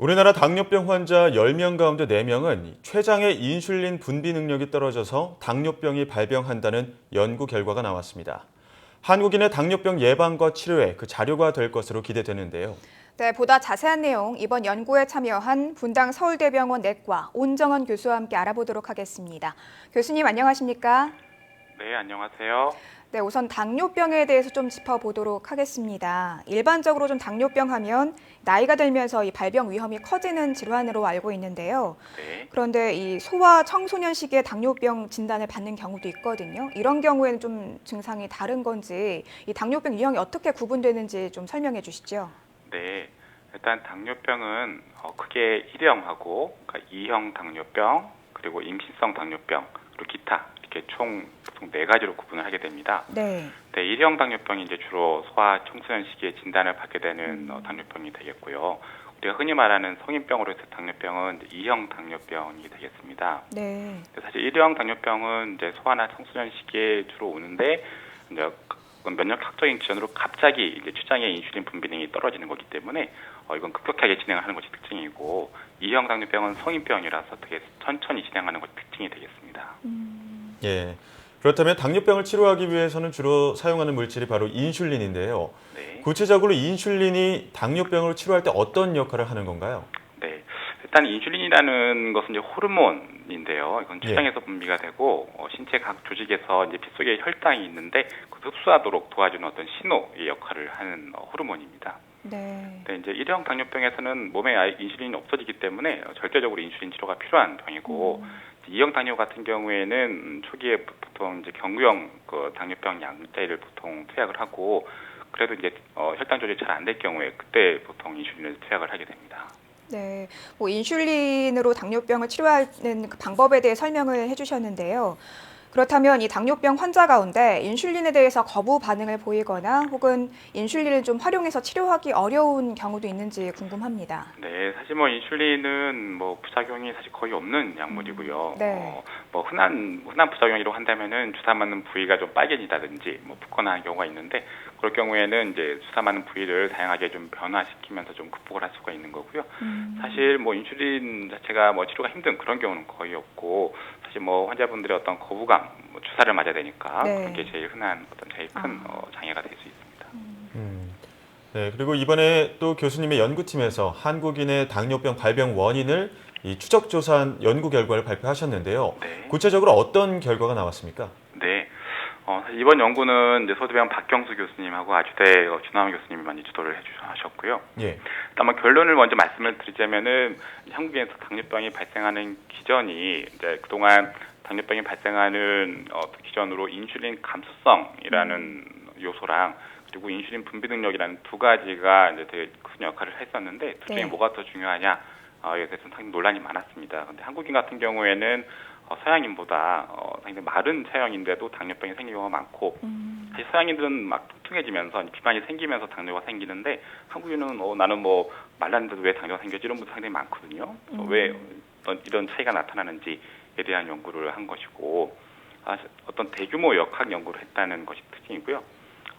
우리나라 당뇨병 환자 10명 가운데 4명은 췌장의 인슐린 분비 능력이 떨어져서 당뇨병이 발병한다는 연구 결과가 나왔습니다. 한국인의 당뇨병 예방과 치료에 그 자료가 될 것으로 기대되는데요. 네, 보다 자세한 내용 이번 연구에 참여한 분당 서울대병원 내과 온정원 교수와 함께 알아보도록 하겠습니다. 교수님 안녕하십니까? 네, 안녕하세요. 네, 우선 당뇨병에 대해서 좀 짚어보도록 하겠습니다. 일반적으로 좀 당뇨병 하면 나이가 들면서 이 발병 위험이 커지는 질환으로 알고 있는데요. 네. 그런데 이 소아 청소년 시기에 당뇨병 진단을 받는 경우도 있거든요. 이런 경우에는 좀 증상이 다른 건지 이 당뇨병 유형이 어떻게 구분되는지 좀 설명해 주시죠. 네. 일단 당뇨병은 어, 크게 1형하고 그러니까 2형 당뇨병, 그리고 임신성 당뇨병, 그리고 기타 이렇게 총 보통 네 가지로 구분을 하게 됩니다. 네. 네, 1형 당뇨병이 이제 주로 소아 청소년 시기에 진단을 받게 되는 어, 당뇨병이 되겠고요. 우리가 흔히 말하는 성인병으로 해서 당뇨병은 이제 2형 당뇨병이 되겠습니다. 네. 사실 1형 당뇨병은 이제 소아나 청소년 시기에 주로 오는데 이제 면역학적인 지연으로 갑자기 이제 췌장의 인슐린 분비능이 떨어지는 거기 때문에 어, 이건 급격하게 진행을 하는 것이 특징이고 2형 당뇨병은 성인병이라서 되게 천천히 진행하는 것이 특징이 되겠습니다. 예. 그렇다면 당뇨병을 치료하기 위해서는 주로 사용하는 물질이 바로 인슐린인데요. 네. 구체적으로 인슐린이 당뇨병을 치료할 때 어떤 역할을 하는 건가요? 네. 일단 인슐린이라는 것은 이제 호르몬인데요. 이건 예. 췌장에서 분비가 되고 어, 신체 각 조직에서 이제 피 속에 혈당이 있는데 그 흡수하도록 도와주는 어떤 신호의 역할을 하는 어, 호르몬입니다. 네. 네, 이제 1형 당뇨병에서는 몸에 인슐린이 없어지기 때문에 어, 절대적으로 인슐린 치료가 필요한 병이고 음. 2형 당뇨 같은 경우에는 음, 초기에 보통 이제 경구형 그 당뇨병 약제를 보통 투약을 하고 그래도 이제 어, 혈당 조절이 잘 안 될 경우에 그때 보통 인슐린을 투약을 하게 됩니다. 네, 뭐 인슐린으로 당뇨병을 치료하는 그 방법에 대해 설명을 해주셨는데요. 그렇다면 이 당뇨병 환자 가운데 인슐린에 대해서 거부 반응을 보이거나 혹은 인슐린을 좀 활용해서 치료하기 어려운 경우도 있는지 궁금합니다. 네, 사실 뭐 인슐린은 뭐 부작용이 사실 거의 없는 약물이고요. 네. 어, 뭐 흔한 흔한 부작용이라고 한다면은 주사 맞는 부위가 좀 빨개지다든지 뭐 붓거나 하는 경우가 있는데 그럴 경우에는 이제 주사 맞는 부위를 다양하게 좀 변화시키면서 좀 극복을 할 수가 있는 거고요. 사실 뭐 인슐린 자체가 뭐 치료가 힘든 그런 경우는 거의 없고 사실 뭐 환자분들의 어떤 거부감, 뭐 주사를 맞아야 되니까 네. 그게 제일 흔한 어떤 제일 큰 아. 어, 장애가 될 수 있습니다. 음. 네, 그리고 이번에 또 교수님의 연구팀에서 한국인의 당뇨병 발병 원인을 이 추적 조사한 연구 결과를 발표하셨는데요. 네. 구체적으로 어떤 결과가 나왔습니까? 네. 어, 이번 연구는 이제 서울대병원 박경수 교수님하고 아주대 어, 준하원 교수님이 많이 주도를 해주셨고요. 예. 일단 뭐 결론을 먼저 말씀을 드리자면은 한국에서 당뇨병이 발생하는 기전이 이제 그동안 당뇨병이 발생하는 어, 기전으로 인슐린 감수성이라는 요소랑 그리고 인슐린 분비 능력이라는 두 가지가 이제 되게 큰 역할을 했었는데 둘 중에 네. 뭐가 더 중요하냐 어, 이에 대해서는 상당히 논란이 많았습니다. 근데 한국인 같은 경우에는 어, 서양인보다 어, 상당히 마른 체형인데도 당뇨병이 생기는 경우가 많고 음, 사실 서양인들은 막 뚱뚱해지면서 비만이 생기면서 당뇨가 생기는데 한국인은 어, 나는 뭐 말랐는데도 왜 당뇨가 생겼지 이런 분들 상당히 많거든요. 음. 왜 어떤 이런 차이가 나타나는지에 대한 연구를 한 것이고 아, 어떤 대규모 역학 연구를 했다는 것이 특징이고요.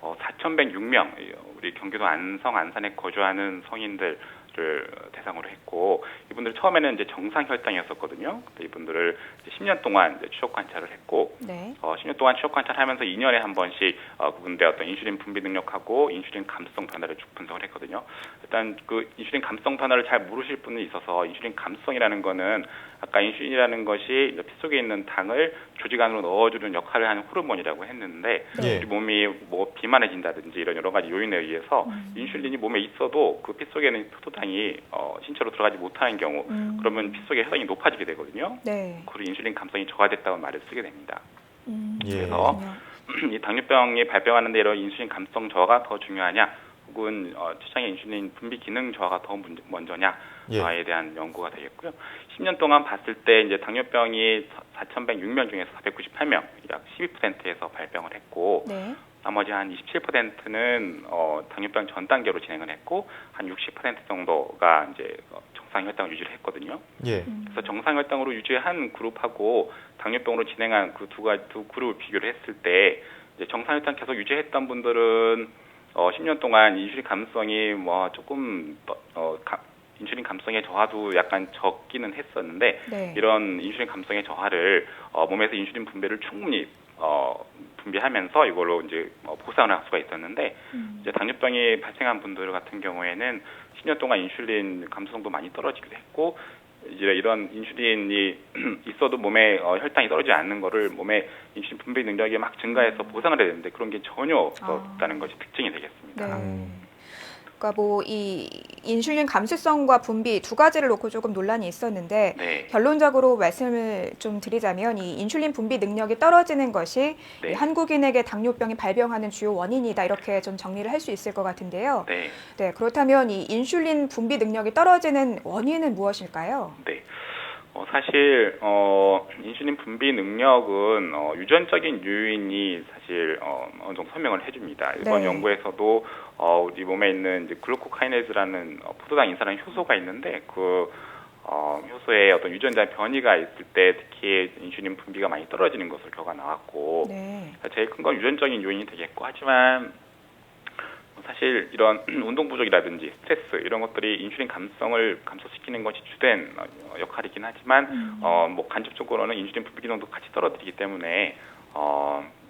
어, 4,106명 우리 경기도 안성 안산에 거주하는 성인들 를 대상으로 했고 이분들 처음에는 이제 정상 혈당이었었거든요. 근데 이분들을 이제 10년 동안 추적 관찰을 했고 네. 어, 10년 동안 추적 관찰하면서 2년에 한 번씩 어, 그분들의 어떤 인슐린 분비 능력하고 인슐린 감수성 변화를 쭉 분석을 했거든요. 일단 그 인슐린 감수성 변화를 잘 모르실 분이 있어서 인슐린 감수성이라는 거는 아까 인슐린이라는 것이 피 속에 있는 당을 조직 안으로 넣어주는 역할을 하는 호르몬이라고 했는데 예. 우리 몸이 뭐 비만해진다든지 이런 여러 가지 요인에 의해서 인슐린이 몸에 있어도 그 피 속에는 표도당이 어, 신체로 들어가지 못하는 경우 음, 그러면 피 속에 혈당이 높아지게 되거든요. 네. 그리고 인슐린 감성이 저하됐다고 말을 쓰게 됩니다. 음, 예. 그래서 그렇군요. 이 당뇨병이 발병하는데 이런 인슐린 감성 저하가 더 중요하냐, 혹은 어, 췌장의 인슐린 분비 기능 저하가 더 문- 먼저냐에 예. 대한 연구가 되겠고요. 10년 동안 봤을 때 이제 당뇨병이 4,106명 중에서 498명, 약 12%에서 발병을 했고 네. 나머지 한 27%는 어, 당뇨병 전 단계로 진행을 했고 한 60% 정도가 이제 어, 정상 혈당을 유지를 했거든요. 예. 그래서 정상 혈당으로 유지한 그룹하고 당뇨병으로 진행한 그 두 가지 두 그룹을 비교를 했을 때 이제 정상 혈당 계속 유지했던 분들은 어 10년 동안 인슐린 감수성이 뭐 조금 더, 어 가, 인슐린 감성의 저하도 약간 적기는 했었는데 네. 이런 인슐린 감성의 저하를 어, 몸에서 인슐린 분비를 충분히 어, 분비하면서 이걸로 이제 어, 보상을 할 수가 있었는데 음. 이제 당뇨병이 발생한 분들 같은 경우에는 10년 동안 인슐린 감수성도 많이 떨어지기도 했고 이제 이런 인슐린이 있어도 몸에 어, 혈당이 떨어지지 않는 거를 몸에 인슐린 분비 능력이 막 증가해서 보상을 해야 되는데 그런 게 전혀 없었다는 것이 특징이 되겠습니다. 네. 음. 그러니까 뭐 이 인슐린 감수성과 분비 두 가지를 놓고 조금 논란이 있었는데 네. 결론적으로 말씀을 좀 드리자면 이 인슐린 분비 능력이 떨어지는 것이 네. 이 한국인에게 당뇨병이 발병하는 주요 원인이다 이렇게 좀 정리를 할 수 있을 것 같은데요. 네. 네, 그렇다면 이 인슐린 분비 능력이 떨어지는 원인은 무엇일까요? 네. 어, 사실 어, 인슐린 분비 능력은 어, 유전적인 요인이 사실 어, 어느 정도 설명을 해줍니다. 이번 네. 연구에서도 어, 우리 몸에 있는 이제 글루코카이네즈라는 어, 포도당 인산한 효소가 있는데 그 어, 효소에 어떤 유전자 변이가 있을 때 특히 인슐린 분비가 많이 떨어지는 것으로 결과 나왔고 네. 제일 큰 건 유전적인 요인이 되겠고 하지만 사실 이런 운동 부족이라든지 스트레스 이런 것들이 인슐린 감성을 감소시키는 것이 주된 어, 역할이긴 하지만 음. 어뭐 간접적으로는 인슐린 분비 기능도 같이 떨어뜨리기 때문에 어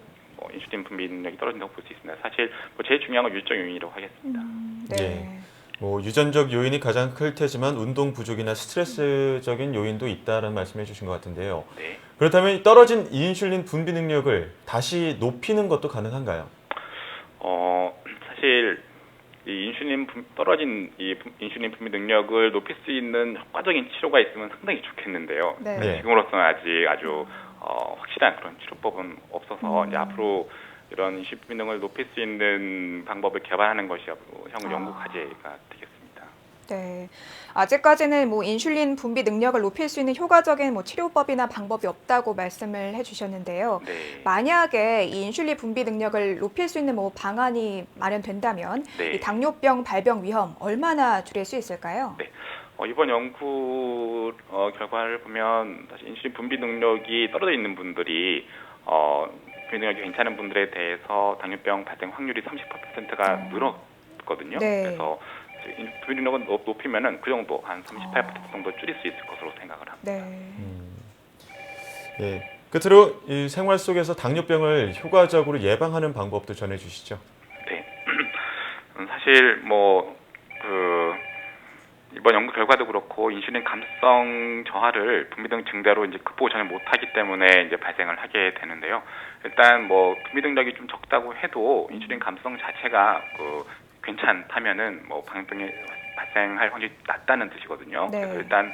뭐 인슐린 분비 능력이 떨어진다고 볼 수 있습니다. 사실 뭐 제일 중요한 건 유전적 요인이라고 하겠습니다. 음, 예. 네. 뭐 유전적 요인이 가장 클 테지만 운동 부족이나 스트레스적인 요인도 있다는 말씀해 주신 것 같은데요. 네. 그렇다면 이 떨어진 인슐린 분비 능력을 다시 높이는 것도 가능한가요? 어 사실 이 인슐린 분- 떨어진 이 분- 인슐린 분비 능력을 높일 수 있는 효과적인 치료가 있으면 상당히 좋겠는데요. 네. 네. 지금으로서는 아직 아주 어, 확실한 그런 치료법은 없어서 음. 이제 앞으로 이런 인슐린 분비 능력을 높일 수 있는 방법을 개발하는 것이 향후 아. 연구 과제가 되겠습니다. 네. 아직까지는 뭐 인슐린 분비 능력을 높일 수 있는 효과적인 뭐 치료법이나 방법이 없다고 말씀을 해주셨는데요. 네. 만약에 이 인슐린 분비 능력을 높일 수 있는 뭐 방안이 마련된다면 네. 이 당뇨병 발병 위험 얼마나 줄일 수 있을까요? 네. 어, 이번 연구 어, 결과를 보면 사실 인슐린 분비 능력이 떨어져 있는 분들이 어, 분비 능력이 괜찮은 분들에 대해서 당뇨병 발생 확률이 38%가 어. 늘었거든요. 네. 그래서 인- 분비 능력을 높- 높이면은 그 정도 한 38% 정도 줄일 수 있을 것으로 생각을 합니다. 네. 음. 예. 끝으로 이 생활 속에서 당뇨병을 효과적으로 예방하는 방법도 전해 주시죠. 네. 음, 사실 뭐 그 이번 연구 결과도 그렇고 인슐린 감성 저하를 분비등 증대로 이제 극복을 전혀 못하기 때문에 이제 발생을 하게 되는데요. 일단 뭐 분비등력이 좀 적다고 해도 인슐린 감성 자체가 그 괜찮다면은 뭐 방병이 발생할 확률이 낮다는 뜻이거든요. 네. 그래서 일단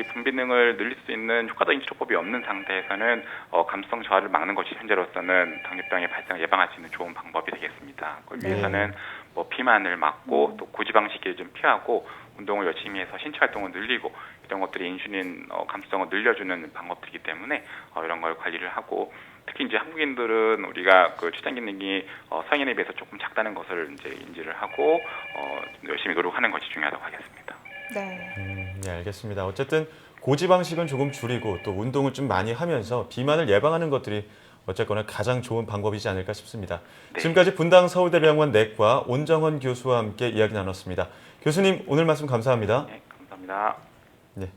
우리 분비능을 늘릴 수 있는 효과적인 치료법이 없는 상태에서는 어, 감성 저하를 막는 것이 현재로서는 당뇨병의 발생을 예방할 수 있는 좋은 방법이 되겠습니다. 그걸 네. 위해서는 뭐 비만을 막고 또 고지방식을 좀 피하고 운동을 열심히 해서 신체 활동을 늘리고 이런 것들이 인슐린 어, 감수성을 늘려주는 방법들이기 때문에 어, 이런 걸 관리를 하고 특히 이제 한국인들은 우리가 그 출장 기능이 어, 서양인에 비해서 조금 작다는 것을 이제 인지를 하고 어, 열심히 노력하는 것이 중요하다고 하겠습니다. 네. 음, 네, 알겠습니다. 어쨌든 고지방식은 조금 줄이고 또 운동을 좀 많이 하면서 비만을 예방하는 것들이 어쨌거나 가장 좋은 방법이지 않을까 싶습니다. 네. 지금까지 분당 서울대병원 내과 온정원 교수와 함께 이야기 나눴습니다. 교수님 오늘 말씀 감사합니다. 네, 감사합니다. 네,